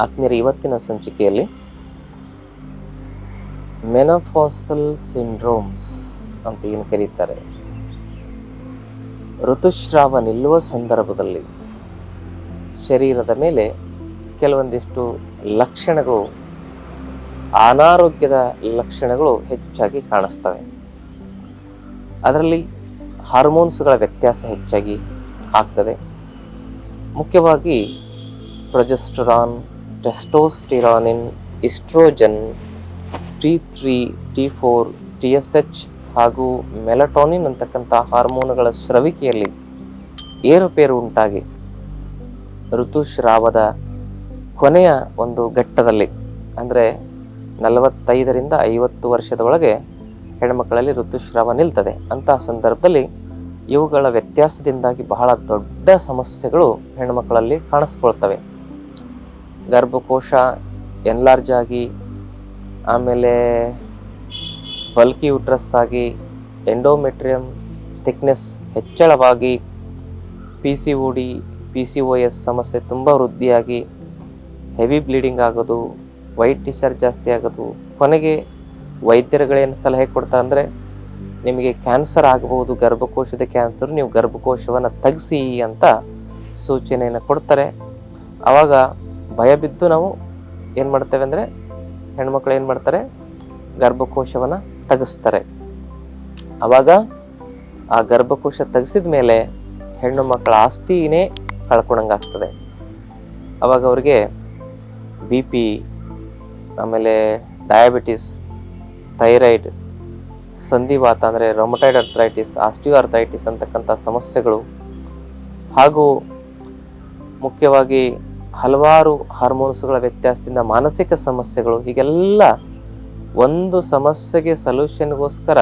ಆತ್ಮೀಯರ ಇವತ್ತಿನ ಸಂಚಿಕೆಯಲ್ಲಿ ಮೆನೋಫಾಸಲ್ ಸಿಂಡ್ರೋಮ್ಸ್ ಅಂತ ಏನು ಕರೀತಾರೆ. ಋತುಸ್ರಾವ ನಿಲ್ಲುವ ಸಂದರ್ಭದಲ್ಲಿ ಶರೀರದ ಮೇಲೆ ಕೆಲವೊಂದಿಷ್ಟು ಲಕ್ಷಣಗಳು, ಅನಾರೋಗ್ಯದ ಲಕ್ಷಣಗಳು ಹೆಚ್ಚಾಗಿ ಕಾಣಿಸ್ತವೆ. ಅದರಲ್ಲಿ ಹಾರ್ಮೋನ್ಸ್ಗಳ ವ್ಯತ್ಯಾಸ ಹೆಚ್ಚಾಗಿ ಆಗ್ತದೆ. ಮುಖ್ಯವಾಗಿ progesterone ಟೆಸ್ಟೋಸ್ಟಿರಾನಿನ್ oestrogen T three T four T S H ಹಾಗೂ ಮೆಲಟೋನಿನ್ ಅಂತಕ್ಕಂಥ ಹಾರ್ಮೋನುಗಳ ಸ್ರವಿಕೆಯಲ್ಲಿ ಏರುಪೇರು ಉಂಟಾಗಿ ಋತುಸ್ರಾವದ ಕೊನೆಯ ಒಂದು ಘಟ್ಟದಲ್ಲಿ, ಅಂದರೆ ನಲವತ್ತೈದರಿಂದ ಐವತ್ತು ವರ್ಷದ ಒಳಗೆ ಹೆಣ್ಮಕ್ಕಳಲ್ಲಿ ಋತುಸ್ರಾವ ನಿಲ್ತದೆ. ಅಂತಹ ಸಂದರ್ಭದಲ್ಲಿ ಇವುಗಳ ವ್ಯತ್ಯಾಸದಿಂದಾಗಿ ಬಹಳ ದೊಡ್ಡ ಸಮಸ್ಯೆಗಳು ಹೆಣ್ಮಕ್ಕಳಲ್ಲಿ ಕಾಣಿಸ್ಕೊಳ್ತವೆ. ಗರ್ಭಕೋಶ ಎನ್ಲಾರ್ಜ್ ಆಗಿ, ಆಮೇಲೆ ಬಲ್ಕಿ ಯುಟ್ರಸ್ ಆಗಿ endometrium thickness ಹೆಚ್ಚಳವಾಗಿ P C O D P C O S ಸಮಸ್ಯೆ ತುಂಬ ವೃದ್ಧಿಯಾಗಿ ಹೆವಿ ಬ್ಲೀಡಿಂಗ್ ಆಗೋದು ವೈಟ್ ಡಿಸ್ಚಾರ್ಜ್ ಜಾಸ್ತಿ ಆಗೋದು. ಕೊನೆಗೆ ವೈದ್ಯರುಗಳೇನು ಸಲಹೆ ಕೊಡ್ತಾ ಅಂದರೆ, ನಿಮಗೆ ಕ್ಯಾನ್ಸರ್ ಆಗಬಹುದು, ಗರ್ಭಕೋಶದ ಕ್ಯಾನ್ಸರ್ ನೀವು ಗರ್ಭಕೋಶವನ್ನು ತೆಗೆಸಿ ಅಂತ ಸೂಚನೆಯನ್ನು ಕೊಡ್ತಾರೆ. ಆವಾಗ ಭಯ ಬಿದ್ದು ನಾವು ಏನು ಮಾಡ್ತೇವೆ ಅಂದರೆ ಹೆಣ್ಮಕ್ಳು ಏನು ಮಾಡ್ತಾರೆ? ಗರ್ಭಕೋಶವನ್ನು ತೆಗೆಸ್ತಾರೆ. ಆವಾಗ ಆ ಗರ್ಭಕೋಶ ತೆಗೆಸಿದ ಮೇಲೆ ಹೆಣ್ಣು ಮಕ್ಕಳ ಆಸ್ತಿನೇ ಕಳ್ಕೊಂಡಂಗಾಗ್ತದೆ. ಅವಾಗ ಅವ್ರಿಗೆ ಬಿ ಪಿ, ಆಮೇಲೆ ಡಯಾಬಿಟಿಸ್, ಥೈರಾಯ್ಡ್, ಸಂಧಿವಾತ ಅಂದರೆ ರೊಮಟೈಡ್ ಅರ್ಥ್ರೈಟಿಸ್ ಆಸ್ಟಿಯೋ ಅರ್ಥ್ರೈಟಿಸ್ ಅಂತಕ್ಕಂಥ ಸಮಸ್ಯೆಗಳು ಹಾಗೂ ಮುಖ್ಯವಾಗಿ ಹಲವಾರು ಹಾರ್ಮೋನ್ಸ್ಗಳ ವ್ಯತ್ಯಾಸದಿಂದ ಮಾನಸಿಕ ಸಮಸ್ಯೆಗಳು, ಹೀಗೆಲ್ಲ ಒಂದು ಸಮಸ್ಯೆಗೆ ಸೊಲ್ಯೂಷನ್ಗೋಸ್ಕರ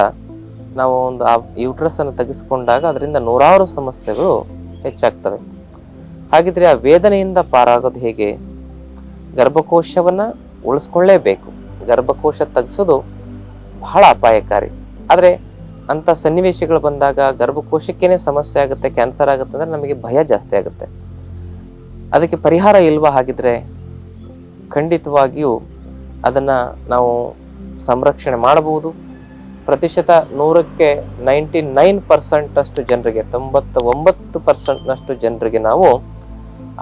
ನಾವು ಒಂದು ಆ ಯೂಟ್ರಸನ್ನು ತೆಗೆಸ್ಕೊಂಡಾಗ ಅದರಿಂದ ನೂರಾರು ಸಮಸ್ಯೆಗಳು ಹೆಚ್ಚಾಗ್ತವೆ. ಹಾಗಿದ್ರೆ ಆ ವೇದನೆಯಿಂದ ಪಾರಾಗೋದು ಹೇಗೆ? ಗರ್ಭಕೋಶವನ್ನು ಉಳಿಸ್ಕೊಳ್ಳೇಬೇಕು. ಗರ್ಭಕೋಶ ತೆಗೆಸೋದು ಬಹಳ ಅಪಾಯಕಾರಿ. ಆದರೆ ಅಂಥ ಸನ್ನಿವೇಶಗಳು ಬಂದಾಗ ಗರ್ಭಕೋಶಕ್ಕೇನೆ ಸಮಸ್ಯೆ ಆಗುತ್ತೆ, ಕ್ಯಾನ್ಸರ್ ಆಗುತ್ತೆ ಅಂದರೆ ನಮಗೆ ಭಯ ಜಾಸ್ತಿ ಆಗುತ್ತೆ. ಅದಕ್ಕೆ ಪರಿಹಾರ ಇಲ್ವಾ ಹಾಗಿದ್ರೆ ಖಂಡಿತವಾಗಿಯೂ ಅದನ್ನು ನಾವು ಸಂರಕ್ಷಣೆ ಮಾಡಬಹುದು. ಪ್ರತಿಶತ ನೂರಕ್ಕೆ ನೈಂಟಿ ನೈನ್ ಪರ್ಸೆಂಟ್ ಅಷ್ಟು ಜನರಿಗೆ ತೊಂಬತ್ತ ಒಂಬತ್ತು ಪರ್ಸೆಂಟ್ನಷ್ಟು ಜನರಿಗೆ ನಾವು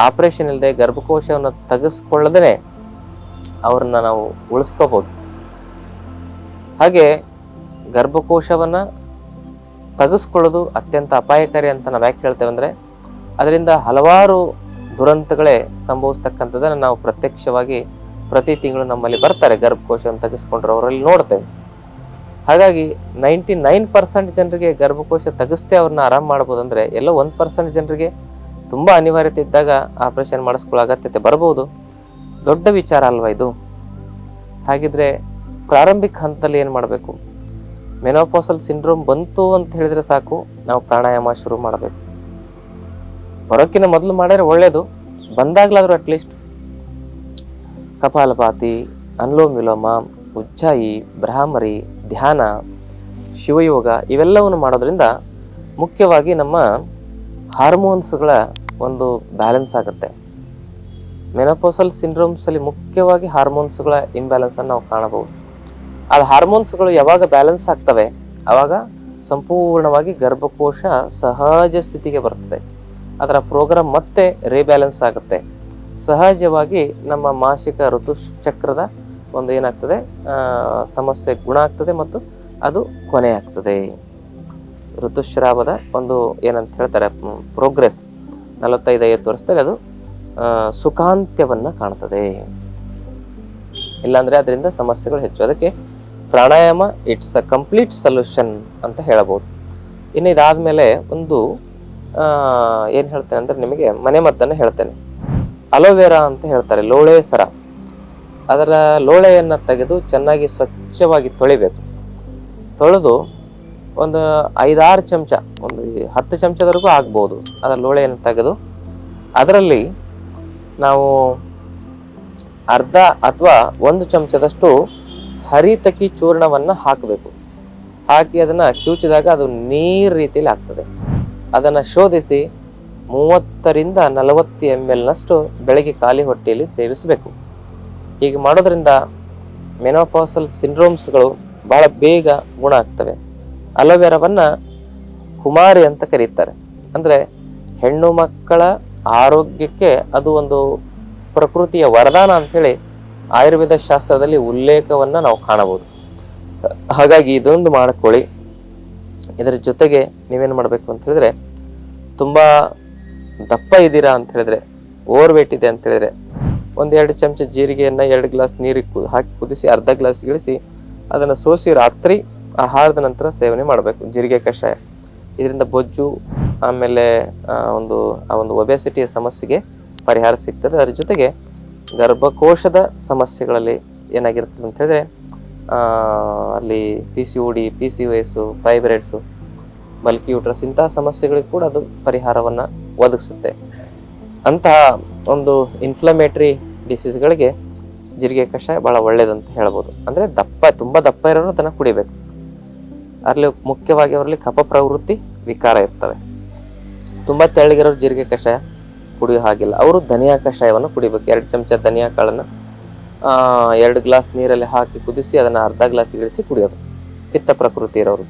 ಆಪರೇಷನ್ ಇಲ್ಲದೆ ಗರ್ಭಕೋಶವನ್ನು ತೆಗೆಸ್ಕೊಳ್ಳದೇ ಅವ್ರನ್ನ ನಾವು ಉಳಿಸ್ಕೋಬಹುದು. ಹಾಗೆ ಗರ್ಭಕೋಶವನ್ನು ತೆಗೆಸ್ಕೊಳ್ಳೋದು ಅತ್ಯಂತ ಅಪಾಯಕಾರಿ ಅಂತ ನಾವು ಯಾಕೆ ಹೇಳ್ತೇವೆ ಅಂದರೆ ಅದರಿಂದ ಹಲವಾರು ದುರಂತಗಳೇ ಸಂಭವಿಸ್ತಕ್ಕಂಥದ್ದನ್ನು ನಾವು ಪ್ರತ್ಯಕ್ಷವಾಗಿ ಪ್ರತಿ ತಿಂಗಳು ನಮ್ಮಲ್ಲಿ ಬರ್ತಾರೆ, ಗರ್ಭಕೋಶವನ್ನು ತೆಗೆಸ್ಕೊಂಡ್ರೆ ಅವರಲ್ಲಿ ನೋಡ್ತೇವೆ. ಹಾಗಾಗಿ ನೈಂಟಿ ನೈನ್ ಪರ್ಸೆಂಟ್ ಜನರಿಗೆ ಗರ್ಭಕೋಶ ತೆಗೆಸ್ತೇ ಅವ್ರನ್ನ ಆರಾಮ್ ಮಾಡ್ಬೋದು ಅಂದರೆ ಎಲ್ಲೋ ಒಂದು ಪರ್ಸೆಂಟ್ ಜನರಿಗೆ ತುಂಬ ಅನಿವಾರ್ಯತೆ ಇದ್ದಾಗ ಆಪರೇಷನ್ ಮಾಡಿಸ್ಕೊಳ್ಳೋ ಅಗತ್ಯತೆ ಬರ್ಬೋದು. ದೊಡ್ಡ ವಿಚಾರ ಅಲ್ವಾ ಇದು? ಹಾಗಿದ್ರೆ ಪ್ರಾರಂಭಿಕ ಹಂತದಲ್ಲಿ ಏನು ಮಾಡಬೇಕು? ಮೆನೋಪೋಸಲ್ ಸಿಂಡ್ರೋಮ್ ಬಂತು ಅಂತ ಹೇಳಿದ್ರೆ ಸಾಕು, ನಾವು ಪ್ರಾಣಾಯಾಮ ಶುರು ಮಾಡಬೇಕು. ಬರೋಕ್ಕಿಂತ ಮೊದಲು ಮಾಡಿದ್ರೆ ಒಳ್ಳೇದು. ಬಂದಾಗ್ಲಾದ್ರೂ ಅಟ್ಲೀಸ್ಟ್ ಕಪಾಲಪಾತಿ ಅನ್ಲೋಮ್ ವಿಲೋಮ ಉಜ್ಜಾಯಿ, ಬ್ರಾಹ್ಮರಿ, ಧ್ಯಾನ, ಶಿವಯೋಗ ಇವೆಲ್ಲವನ್ನು ಮಾಡೋದ್ರಿಂದ ಮುಖ್ಯವಾಗಿ ನಮ್ಮ ಹಾರ್ಮೋನ್ಸ್ಗಳ ಒಂದು ಬ್ಯಾಲೆನ್ಸ್ ಆಗುತ್ತೆ. ಮೆನೋಪೋಸಲ್ ಸಿಂಡ್ರೋಮ್ಸಲ್ಲಿ ಮುಖ್ಯವಾಗಿ ಹಾರ್ಮೋನ್ಸ್ಗಳ ಇಂಬ್ಯಾಲೆನ್ಸನ್ನು ನಾವು ಕಾಣಬಹುದು. ಅದು ಹಾರ್ಮೋನ್ಸ್ಗಳು ಯಾವಾಗ ಬ್ಯಾಲೆನ್ಸ್ ಆಗ್ತವೆ? ಆವಾಗ ಸಂಪೂರ್ಣವಾಗಿ ಗರ್ಭಕೋಶ ಸಹಜ ಸ್ಥಿತಿಗೆ ಬರ್ತದೆ. ಅದರ ಪ್ರೋಗ್ರಾಮ್ ಮತ್ತೆ ರೀಬ್ಯಾಲೆನ್ಸ್ ಆಗುತ್ತೆ. ಸಹಜವಾಗಿ ನಮ್ಮ ಮಾಸಿಕ ಋತುಚಕ್ರದ ಒಂದು ಏನಾಗ್ತದೆ? ಸಮಸ್ಯೆ ಗುಣ ಆಗ್ತದೆ ಮತ್ತು ಅದು ಕೊನೆ ಆಗ್ತದೆ. ಋತುಸ್ರಾವದ ಒಂದು ಏನಂತ ಹೇಳ್ತಾರೆ ಪ್ರೋಗ್ರೆಸ್ ನಲವತ್ತೈದು, ಐವತ್ತು ವರ್ಷದಲ್ಲಿ ಅದು ಸುಖಾಂತ್ಯವನ್ನು ಕಾಣ್ತದೆ. ಇಲ್ಲಾಂದರೆ ಅದರಿಂದ ಸಮಸ್ಯೆಗಳು ಹೆಚ್ಚು. ಅದಕ್ಕೆ pranayama it's a complete solution ಅಂತ ಹೇಳಬಹುದು. ಇನ್ನು ಇದಾದ್ಮೇಲೆ ಒಂದು ಏನು ಹೇಳ್ತೇನೆ ಅಂದ್ರೆ ನಿಮಗೆ ಮನೆ ಮದ್ದನ್ನು ಹೇಳ್ತೇನೆ. ಅಲೋವೆರಾ ಅಂತ ಹೇಳ್ತಾರೆ, ಲೋಳೆ ಸರ. ಅದರ ಲೋಳೆಯನ್ನು ತೆಗೆದು ಚೆನ್ನಾಗಿ ಸ್ವಚ್ಛವಾಗಿ ತೊಳಿಬೇಕು. ತೊಳೆದು ಒಂದು ಐದಾರು ಚಮಚ, ಒಂದು ಹತ್ತು ಚಮಚದವರೆಗೂ ಆಗ್ಬೋದು ಅದರ ಲೋಳೆಯನ್ನು ತೆಗೆದು. ಅದರಲ್ಲಿ ನಾವು ಅರ್ಧ ಅಥವಾ ಒಂದು ಚಮಚದಷ್ಟು ಹರಿತಕಿ ಚೂರ್ಣವನ್ನು ಹಾಕಬೇಕು. ಹಾಕಿ ಅದನ್ನು ಕಿವುಚಿದಾಗ ಅದು ನೀರು ರೀತಿಯಲ್ಲಿ ಆಗ್ತದೆ. ಅದನ್ನು ಶೋಧಿಸಿ ಮೂವತ್ತರಿಂದ ನಲವತ್ತು ಎಂ ಎಲ್ನಷ್ಟು ಬೆಳಗ್ಗೆ ಖಾಲಿ ಹೊಟ್ಟೆಯಲ್ಲಿ ಸೇವಿಸಬೇಕು. ಹೀಗೆ ಮಾಡೋದ್ರಿಂದ ಮೆನೋಪಾಸಲ್ ಸಿಂಡ್ರೋಮ್ಸ್ಗಳು ಬಹಳ ಬೇಗ ಗುಣ ಆಗ್ತವೆ. ಅಲೋವೆರಾವನ್ನ ಕುಮಾರಿ ಅಂತ ಕರೀತಾರೆ. ಅಂದ್ರೆ ಹೆಣ್ಣು ಮಕ್ಕಳ ಆರೋಗ್ಯಕ್ಕೆ ಅದು ಒಂದು ಪ್ರಕೃತಿಯ ವರದಾನ ಅಂತೇಳಿ ಆಯುರ್ವೇದ ಶಾಸ್ತ್ರದಲ್ಲಿ ಉಲ್ಲೇಖವನ್ನ ನಾವು ಕಾಣಬಹುದು. ಹಾಗಾಗಿ ಇದೊಂದು ಮಾಡ್ಕೊಳ್ಳಿ. ಇದರ ಜೊತೆಗೆ ನೀವೇನು ಮಾಡಬೇಕು ಅಂತ ಹೇಳಿದ್ರೆ, ತುಂಬ ದಪ್ಪ ಇದ್ದೀರಾ ಅಂತ ಹೇಳಿದ್ರೆ ಓವರ್ ವೇಟ್ ಇದೆ ಅಂತ ಹೇಳಿದ್ರೆ ಒಂದೆರಡು ಚಮಚ ಜೀರಿಗೆಯನ್ನು ಎರಡು ಗ್ಲಾಸ್ ನೀರಿಗೆ ಹಾಕಿ ಕುದಿಸಿ ಅರ್ಧ ಗ್ಲಾಸ್ ಇಳಿಸಿ ಅದನ್ನು ಸೋಸಿ ರಾತ್ರಿ ಆಹಾರದ ನಂತರ ಸೇವನೆ ಮಾಡಬೇಕು, ಜೀರಿಗೆ ಕಷಾಯ. ಇದರಿಂದ ಬೊಜ್ಜು, ಆಮೇಲೆ ಒಂದು, ಆ ಒಂದು ಒಬೆಸಿಟಿಯ ಸಮಸ್ಯೆಗೆ ಪರಿಹಾರ ಸಿಗ್ತದೆ. ಅದರ ಜೊತೆಗೆ ಗರ್ಭಕೋಶದ ಸಮಸ್ಯೆಗಳಲ್ಲಿ ಏನಾಗಿರ್ತದೆ ಅಂತ ಹೇಳಿದ್ರೆ ಅಲ್ಲಿ P C D P C S fibroids bulky uterus ಇಂತಹ ಸಮಸ್ಯೆಗಳಿಗೆ ಕೂಡ ಅದು ಪರಿಹಾರವನ್ನು ಒದಗಿಸುತ್ತೆ. ಅಂತಹ ಒಂದು ಇನ್ಫ್ಲಮೇಟರಿ ಡಿಸೀಸ್ಗಳಿಗೆ ಜೀರಿಗೆ ಕಷಾಯ ಬಹಳ ಒಳ್ಳೇದಂತ ಹೇಳ್ಬೋದು. ಅಂದ್ರೆ ದಪ್ಪ, ತುಂಬಾ ದಪ್ಪ ಇರೋರು ಅದನ್ನ ಕುಡಿಬೇಕು. ಅಲ್ಲಿ ಮುಖ್ಯವಾಗಿ ಅವರಲ್ಲಿ ಕಫ ಪ್ರವೃತ್ತಿ ವಿಕಾರ ಇರ್ತವೆ. ತುಂಬಾ ತೆಳ್ಳಗಿರೋರು ಜೀರಿಗೆ ಕಷಾಯ ಕುಡಿಯೋ ಹಾಗಿಲ್ಲ. ಅವರು ಧನಿಯಾ ಕಷಾಯವನ್ನು ಕುಡಿಬೇಕು. ಎರಡು ಚಮಚ ಧನಿಯಾ ಕಾಳನ್ನು ಎರಡು ಗ್ಲಾಸ್ ನೀರಲ್ಲಿ ಹಾಕಿ ಕುದಿಸಿ ಅದನ್ನು ಅರ್ಧ ಗ್ಲಾಸ್ ಇಳಿಸಿ ಕುಡಿಯೋದು. ಪಿತ್ತ ಪ್ರಕೃತಿ ಇರೋರು.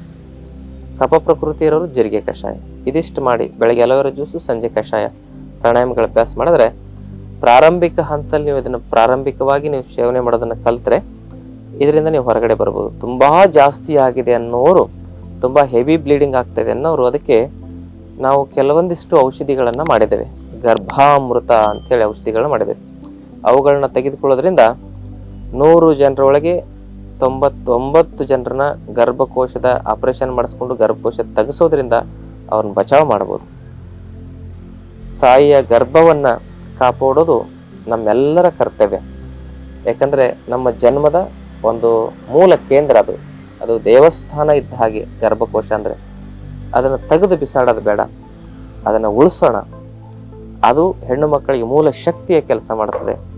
ಕಪ ಪ್ರಕೃತಿ ಇರೋರು ಜೀರಿಗೆ ಕಷಾಯ. ಇದಿಷ್ಟು ಮಾಡಿ ಬೆಳಗ್ಗೆ ಅಲೋವೆರಾ ಜ್ಯೂಸು, ಸಂಜೆ ಕಷಾಯ. ಪ್ರಾಣಾಯಾಮಗಳ ಅಭ್ಯಾಸ ಮಾಡಿದ್ರೆ ಪ್ರಾರಂಭಿಕ ಹಂತದಲ್ಲಿ ನೀವು ಇದನ್ನು ಪ್ರಾರಂಭಿಕವಾಗಿ ನೀವು ಸೇವನೆ ಮಾಡೋದನ್ನು ಕಲಿತ್ರೆ ಇದರಿಂದ ನೀವು ಹೊರಗಡೆ ಬರ್ಬೋದು. ತುಂಬ ಜಾಸ್ತಿ ಆಗಿದೆ ಅನ್ನೋರು, ತುಂಬ ಹೆವಿ ಬ್ಲೀಡಿಂಗ್ ಆಗ್ತಾ ಇದೆ ಅನ್ನೋರು ಅದಕ್ಕೆ ನಾವು ಕೆಲವೊಂದಿಷ್ಟು ಔಷಧಿಗಳನ್ನು ಮಾಡಿದ್ದೇವೆ. ಗರ್ಭಾಮೃತ ಅಂತೇಳಿ ಔಷಧಿಗಳನ್ನ ಮಾಡಿದ್ದೇವೆ. ಅವುಗಳನ್ನ ತೆಗೆದುಕೊಳ್ಳೋದ್ರಿಂದ ನೂರು ಜನರೊಳಗೆ ತೊಂಬತ್ತೊಂಬತ್ತು ಜನರನ್ನ ಗರ್ಭಕೋಶದ ಆಪರೇಷನ್ ಮಾಡಿಸ್ಕೊಂಡು ಗರ್ಭಕೋಶ ತೆಗೆಸೋದ್ರಿಂದ ಅವ್ರನ್ನ ಬಚಾವ್ ಮಾಡ್ಬೋದು. ತಾಯಿಯ ಗರ್ಭವನ್ನ ಕಾಪಾಡೋದು ನಮ್ಮೆಲ್ಲರ ಕರ್ತವ್ಯ. ಯಾಕಂದ್ರೆ ನಮ್ಮ ಜನ್ಮದ ಒಂದು ಮೂಲ ಕೇಂದ್ರ ಅದು. ಅದು ದೇವಸ್ಥಾನ ಇದ್ದ ಹಾಗೆ ಗರ್ಭಕೋಶ ಅಂದ್ರೆ. ಅದನ್ನು ತೆಗೆದು ಬಿಸಾಡೋದು ಬೇಡ. ಅದನ್ನು ಉಳಿಸೋಣ. ಅದು ಹೆಣ್ಣು ಮಕ್ಕಳಿಗೆ ಮೂಲ ಶಕ್ತಿಯ ಕೆಲಸ ಮಾಡುತ್ತದೆ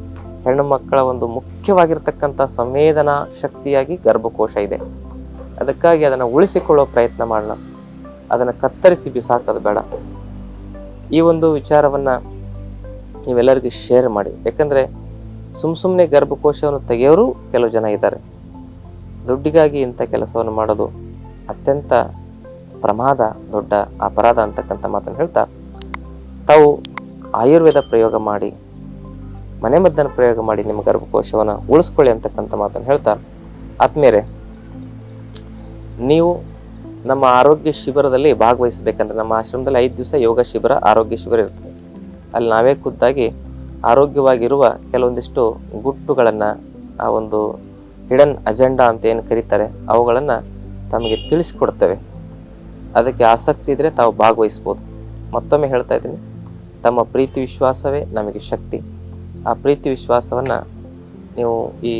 ಹೆಣ್ಣು ಮಕ್ಕಳ ಒಂದು ಮುಖ್ಯವಾಗಿರ್ತಕ್ಕಂಥ ಸಂವೇದನಾ ಶಕ್ತಿಯಾಗಿ ಗರ್ಭಕೋಶ ಇದೆ. ಅದಕ್ಕಾಗಿ ಅದನ್ನು ಉಳಿಸಿಕೊಳ್ಳೋ ಪ್ರಯತ್ನ ಮಾಡೋಣ ಅದನ್ನು ಕತ್ತರಿಸಿ ಬಿಸಾಕೋದು ಬೇಡ. ಈ ಒಂದು ವಿಚಾರವನ್ನು ನೀವೆಲ್ಲರಿಗೂ ಶೇರ್ ಮಾಡಿ. ಯಾಕಂದರೆ ಸುಮ್ ಸುಮ್ಮನೆ ಗರ್ಭಕೋಶವನ್ನು ತೆಗೆಯೋರು ಕೆಲವು ಜನ ಇದ್ದಾರೆ. ದುಡ್ಡಿಗಾಗಿ ಇಂಥ ಕೆಲಸವನ್ನು ಮಾಡೋದು ಅತ್ಯಂತ ಪ್ರಮಾದ, ದೊಡ್ಡ ಅಪರಾಧ ಅಂತಕ್ಕಂಥ ಮಾತನ್ನು ಹೇಳ್ತಾ ತಾವು ಆಯುರ್ವೇದ ಪ್ರಯೋಗ ಮಾಡಿ ಮನೆಮದ್ದನ್ನು ಪ್ರಯೋಗ ಮಾಡಿ ನಿಮ್ಮ ಗರ್ಭಕೋಶವನ್ನು ಉಳಿಸ್ಕೊಳ್ಳಿ ಅಂತಕ್ಕಂಥ ಮಾತನ್ನು ಹೇಳ್ತಾ ಆತ್ಮೀಯರೇ, ನೀವು ನಮ್ಮ ಆರೋಗ್ಯ ಶಿಬಿರದಲ್ಲಿ ಭಾಗವಹಿಸಬೇಕಂದ್ರೆ ನಮ್ಮ ಆಶ್ರಮದಲ್ಲಿ ಐದು ದಿವಸ ಯೋಗ ಶಿಬಿರ, ಆರೋಗ್ಯ ಶಿಬಿರ ಇರ್ತದೆ ಅಲ್ಲಿ ನಾವೇ ಖುದ್ದಾಗಿ ಆರೋಗ್ಯವಾಗಿರುವ ಕೆಲವೊಂದಿಷ್ಟು ಗುಟ್ಟುಗಳನ್ನು, ಆ ಒಂದು ಹಿಡನ್ ಅಜೆಂಡಾ ಅಂತ ಏನು ಕರೀತಾರೆ, ಅವುಗಳನ್ನು ತಮಗೆ ತಿಳಿಸ್ಕೊಡ್ತೇವೆ. ಅದಕ್ಕೆ ಆಸಕ್ತಿ ಇದ್ದರೆ ತಾವು ಭಾಗವಹಿಸ್ಬೋದು. ಮತ್ತೊಮ್ಮೆ ಹೇಳ್ತಾ ಇದ್ದೀನಿ, ತಮ್ಮ ಪ್ರೀತಿ ವಿಶ್ವಾಸವೇ ನಮಗೆ ಶಕ್ತಿ. ಆ ಪ್ರೀತಿ ವಿಶ್ವಾಸವನ್ನು ನೀವು ಈ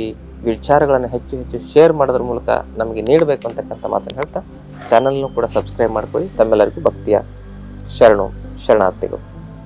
ವಿಚಾರಗಳನ್ನು ಹೆಚ್ಚು ಹೆಚ್ಚು ಶೇರ್ ಮಾಡೋದ್ರ ಮೂಲಕ ನಮಗೆ ನೀಡಬೇಕು ಅಂತಕ್ಕಂಥ ಮಾತನ್ನು ಹೇಳ್ತಾ ಚಾನಲ್ನು ಕೂಡ ಸಬ್ಸ್ಕ್ರೈಬ್ ಮಾಡ್ಕೊಳ್ಳಿ. ತಮ್ಮೆಲ್ಲರಿಗೂ ಭಕ್ತಿಯ ಶರಣು, ಶರಣಾರ್ಥಿಗಳು.